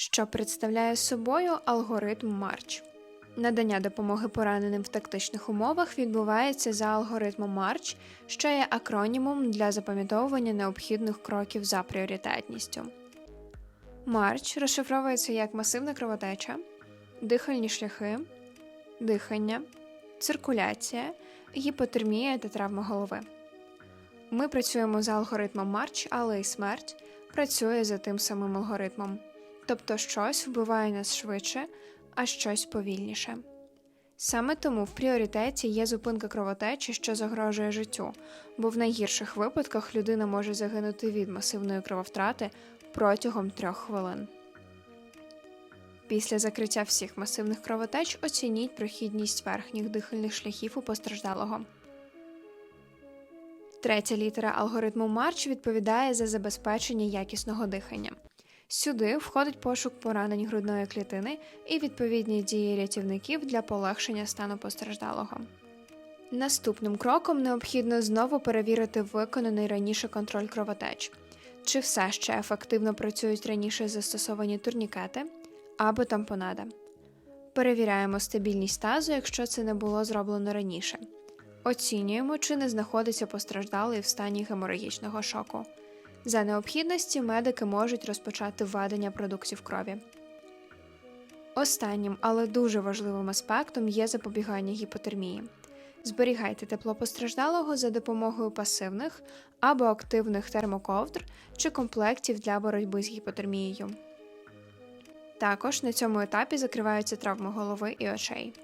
що представляє собою алгоритм Марч. Надання допомоги пораненим в тактичних умовах відбувається за алгоритмом Марч, що є акронімом для запам'ятовування необхідних кроків за пріоритетністю. Марч розшифровується як масивна кровотеча, дихальні шляхи, дихання, циркуляція, гіпотермія та травма голови. Ми працюємо за алгоритмом Марч, але й смерть працює за тим самим алгоритмом. Тобто щось вбиває нас швидше, а щось повільніше. Саме тому в пріоритеті є зупинка кровотечі, що загрожує життю, бо в найгірших випадках людина може загинути від масивної крововтрати протягом трьох хвилин. Після закриття всіх масивних кровотеч оцініть прохідність верхніх дихальних шляхів у постраждалого. Третя літера алгоритму Марч відповідає за забезпечення якісного дихання. Сюди входить пошук поранень грудної клітини і відповідні дії рятівників для полегшення стану постраждалого. Наступним кроком необхідно знову перевірити виконаний раніше контроль кровотеч, чи все ще ефективно працюють раніше застосовані турнікети або тампонада. Перевіряємо стабільність тазу, якщо це не було зроблено раніше. Оцінюємо, чи не знаходиться постраждалий в стані геморагічного шоку. За необхідності медики можуть розпочати введення продуктів крові. Останнім, але дуже важливим аспектом є запобігання гіпотермії. Зберігайте тепло постраждалого за допомогою пасивних або активних термоковдр чи комплектів для боротьби з гіпотермією. Також на цьому етапі закриваються травми голови і очей.